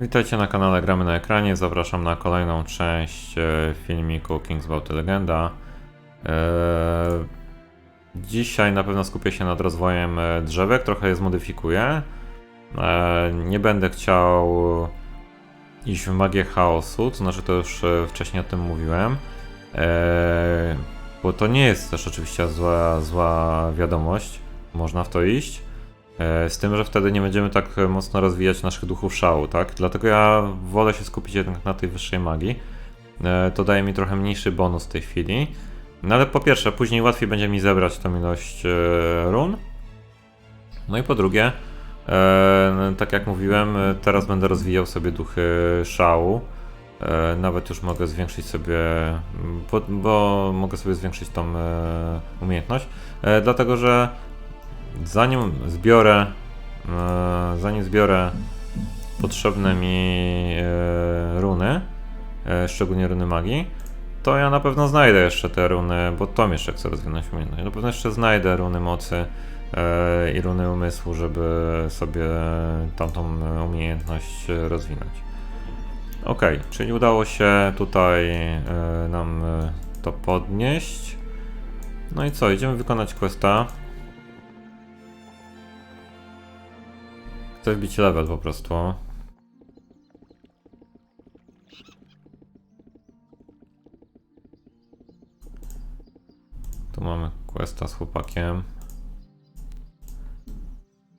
Witajcie na kanale Gramy na ekranie. Zapraszam na kolejną część e, filmiku Kings Bounty Legenda. E, Dzisiaj na pewno skupię się nad rozwojem e, drzewek, trochę je zmodyfikuję. Nie będę chciał iść w magię chaosu, to znaczy to już wcześniej o tym mówiłem. Bo to nie jest też oczywiście zła, zła wiadomość, można w to iść. E, Z tym, że wtedy nie będziemy tak mocno rozwijać naszych duchów szału, tak? Dlatego ja wolę się skupić jednak na tej wyższej magii. E, To daje mi trochę mniejszy bonus w tej chwili. No ale po pierwsze, później łatwiej będzie mi zebrać tą ilość e, run. No i po drugie, tak jak mówiłem, teraz będę rozwijał sobie duchy szału. Nawet już mogę zwiększyć sobie, bo, mogę sobie zwiększyć tą umiejętność. Dlatego, że zanim zbiorę, e, zanim zbiorę potrzebne mi e, runy, e, szczególnie runy magii, to ja na pewno znajdę jeszcze te runy, bo Tom jeszcze chce rozwinąć umiejętność. Na pewno jeszcze znajdę runy mocy i runy umysłu, żeby sobie tamtą umiejętność rozwinąć. Ok, czyli udało się tutaj nam to podnieść. No i co, idziemy wykonać questa. Chcę wbić level po prostu. Tu mamy questa z chłopakiem.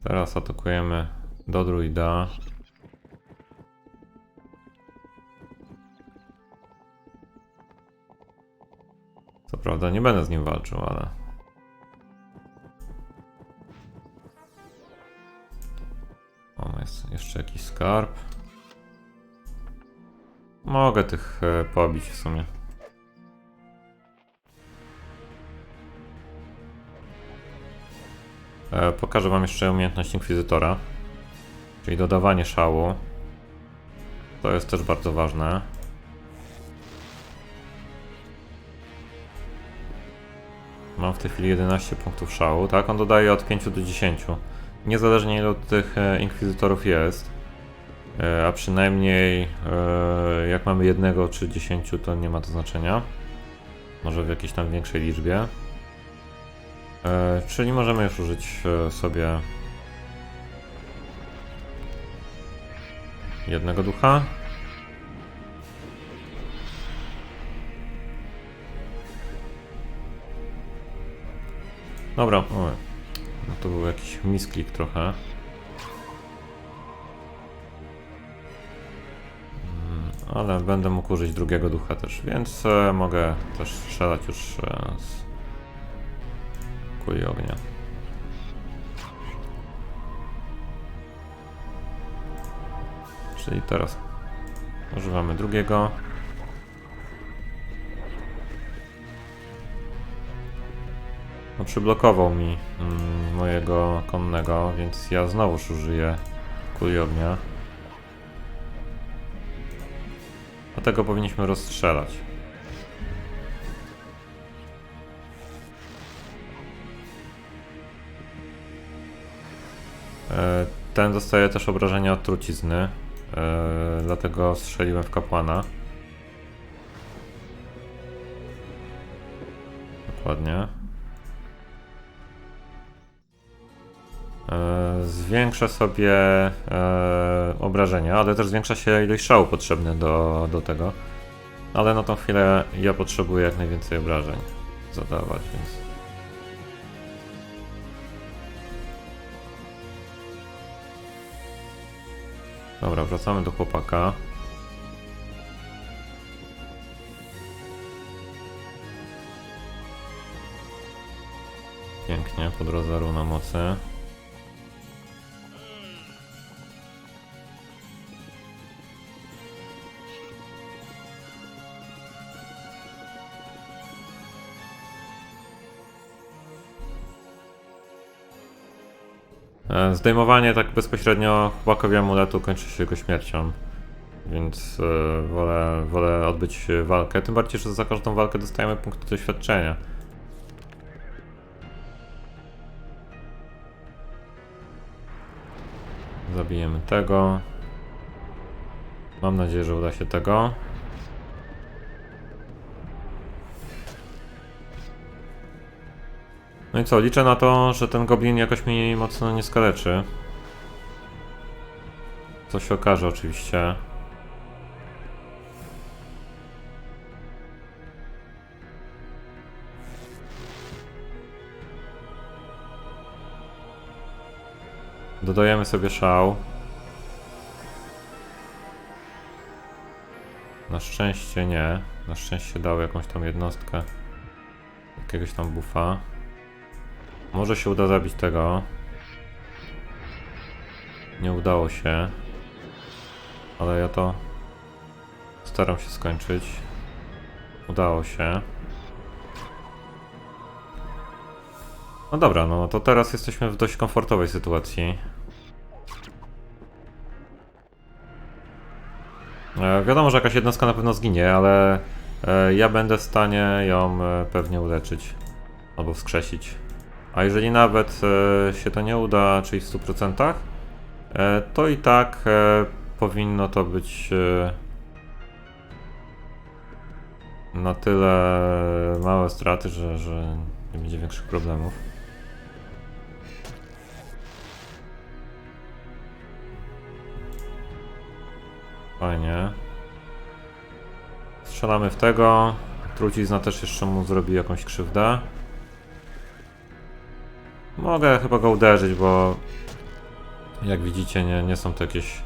Teraz atakujemy do druida. Co prawda nie będę z nim walczył, ale... skarb. Mogę tych e, pobić w sumie. E, pokażę wam jeszcze umiejętność Inkwizytora. Czyli dodawanie szału. To jest też bardzo ważne. Mam w tej chwili 11 punktów szału, tak? On dodaje od 5 do 10. Niezależnie ile tych e, inkwizytorów jest. E, a przynajmniej e, jak mamy jednego czy 10, to nie ma to znaczenia. Może w jakiejś tam większej liczbie. E, czyli możemy już użyć sobie jednego ducha. Dobra, no to był jakiś misklik trochę. Ale będę mógł użyć drugiego ducha też, więc e, mogę też strzelać już e, z kuli ognia. Czyli teraz używamy drugiego. No przyblokował mi mm, mojego konnego, więc ja znowuż użyję kuli ognia. Dlatego powinniśmy rozstrzelać. E, Ten dostaje też obrażenia od trucizny, e, dlatego strzeliłem w kapłana. Dokładnie. Zwiększa sobie e, obrażenia, ale też zwiększa się ilość szału potrzebny do, do tego. Ale na tą chwilę ja potrzebuję jak najwięcej obrażeń zadawać, więc. Dobra, wracamy do chłopaka. Pięknie, po drodze runa mocy. Zdejmowanie tak bezpośrednio chłopakowi amuletu kończy się jego śmiercią. Więc e, wolę, wolę odbyć walkę. Tym bardziej, że za każdą walkę dostajemy punkty doświadczenia. Zabijemy tego. Mam nadzieję, że uda się tego. No i co, liczę na to, że ten goblin jakoś mi mocno nie skaleczy. Co się okaże oczywiście. Dodajemy sobie szał. Na szczęście nie. Na szczęście dał jakąś tam jednostkę. Jakiegoś tam buffa. Może się uda zabić tego. Nie udało się. Ale ja to staram się skończyć. Udało się. No dobra, no to teraz jesteśmy w dość komfortowej sytuacji. E, wiadomo, że jakaś jednostka na pewno zginie, ale e, ja będę w stanie ją e, pewnie uleczyć albo wskrzesić. A jeżeli nawet e, się to nie uda, czyli w 100%, e, to i tak e, powinno to być na tyle małe straty, że, że nie będzie większych problemów. Fajnie. Strzelamy w tego. Trucizna też jeszcze mu zrobi jakąś krzywdę. Mogę chyba go uderzyć, bo jak widzicie nie, nie są to jakieś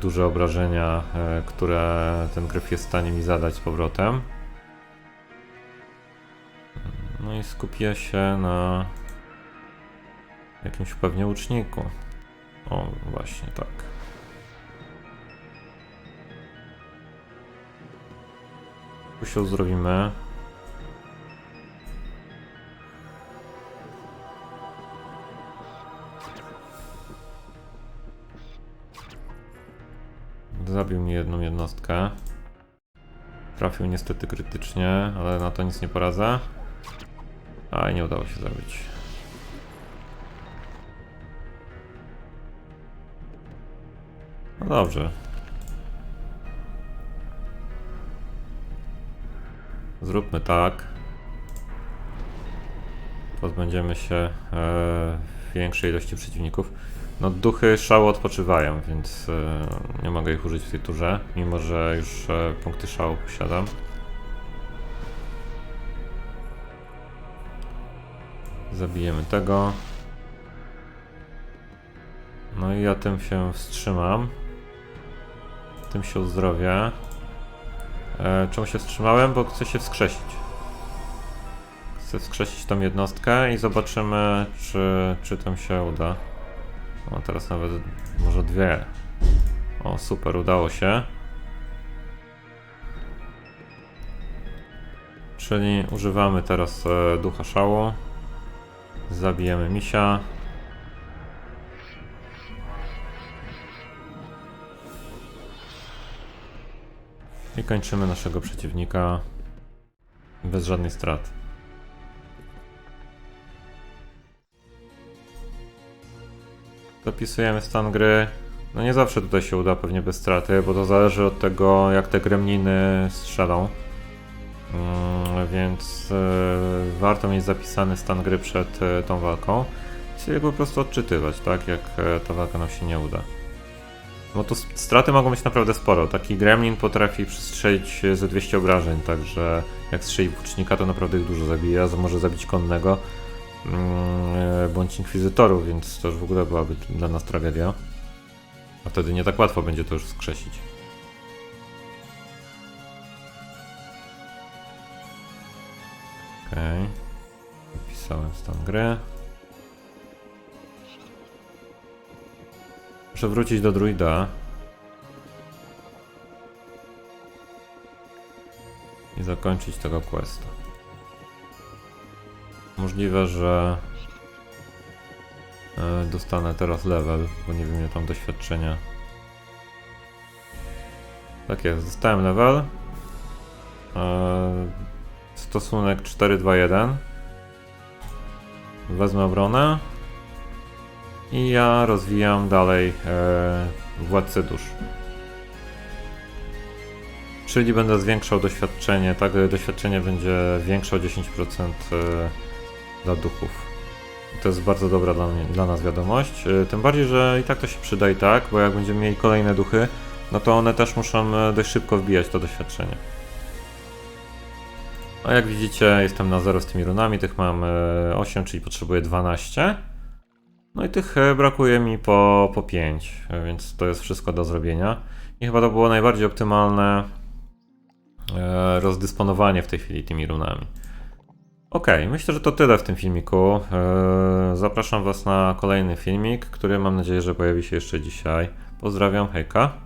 duże obrażenia, e, które ten gryf jest w stanie mi zadać z powrotem. No i skupię się na jakimś pewnie łuczniku. O, właśnie tak. Tu się uzdrowimy. Zabił mi jedną jednostkę. Trafił niestety krytycznie, ale na to nic nie poradzę. A nie udało się zabić. No dobrze. Zróbmy tak. Pozbędziemy się e, większej ilości przeciwników. No duchy szału odpoczywają, więc e, nie mogę ich użyć w tej turze, mimo że już e, punkty szału posiadam. Zabijemy tego. No i ja tym się wstrzymam. Tym się uzdrowię. E, czemu się wstrzymałem? Bo chcę się wskrzesić. Chcę wskrzesić tą jednostkę i zobaczymy, czy, czy tam się uda. O, teraz nawet może dwie. O, super, udało się. Czyli używamy teraz e, ducha szału. Zabijemy misia. I kończymy naszego przeciwnika bez żadnej straty. Zapisujemy stan gry. No nie zawsze tutaj się uda pewnie bez straty, bo to zależy od tego jak te gremliny strzelą. Mm, więc e, warto mieć zapisany stan gry przed e, tą walką. I sobie po prostu odczytywać, tak? Jak e, ta walka nam się nie uda. Bo s- straty mogą być naprawdę sporo. Taki gremlin potrafi przestrzelić ze 200 obrażeń, także jak strzeli włócznika, to naprawdę ich dużo zabija. Może zabić konnego bądź inkwizytorów, więc to już w ogóle byłaby dla nas tragedia. A wtedy nie tak łatwo będzie to już skrzesić. Okej. Wpisałem stan gry. Muszę wrócić do druida. I zakończyć tego questa. Możliwe, że e, dostanę teraz level, bo nie wiem ile tam doświadczenia. Tak jest, dostałem level. E, stosunek 4-2-1. Wezmę obronę. I ja rozwijam dalej e, Władcę Dusz. czyli będę zwiększał doświadczenie, tak, doświadczenie będzie większe o 10% e, dla duchów. To jest bardzo dobra dla, mnie, dla nas wiadomość, e, tym bardziej, że i tak to się przyda i tak, bo jak będziemy mieli kolejne duchy, no to one też muszą e, dość szybko wbijać to doświadczenie. A jak widzicie, jestem na 0 z tymi runami, tych mam e, 8, czyli potrzebuję 12. No i tych brakuje mi po, po 5, e, więc to jest wszystko do zrobienia. I chyba to było najbardziej optymalne rozdysponowanie w tej chwili tymi runami. Ok, myślę, że to tyle w tym filmiku. E, zapraszam Was na kolejny filmik, który mam nadzieję, że pojawi się jeszcze dzisiaj. Pozdrawiam, hejka.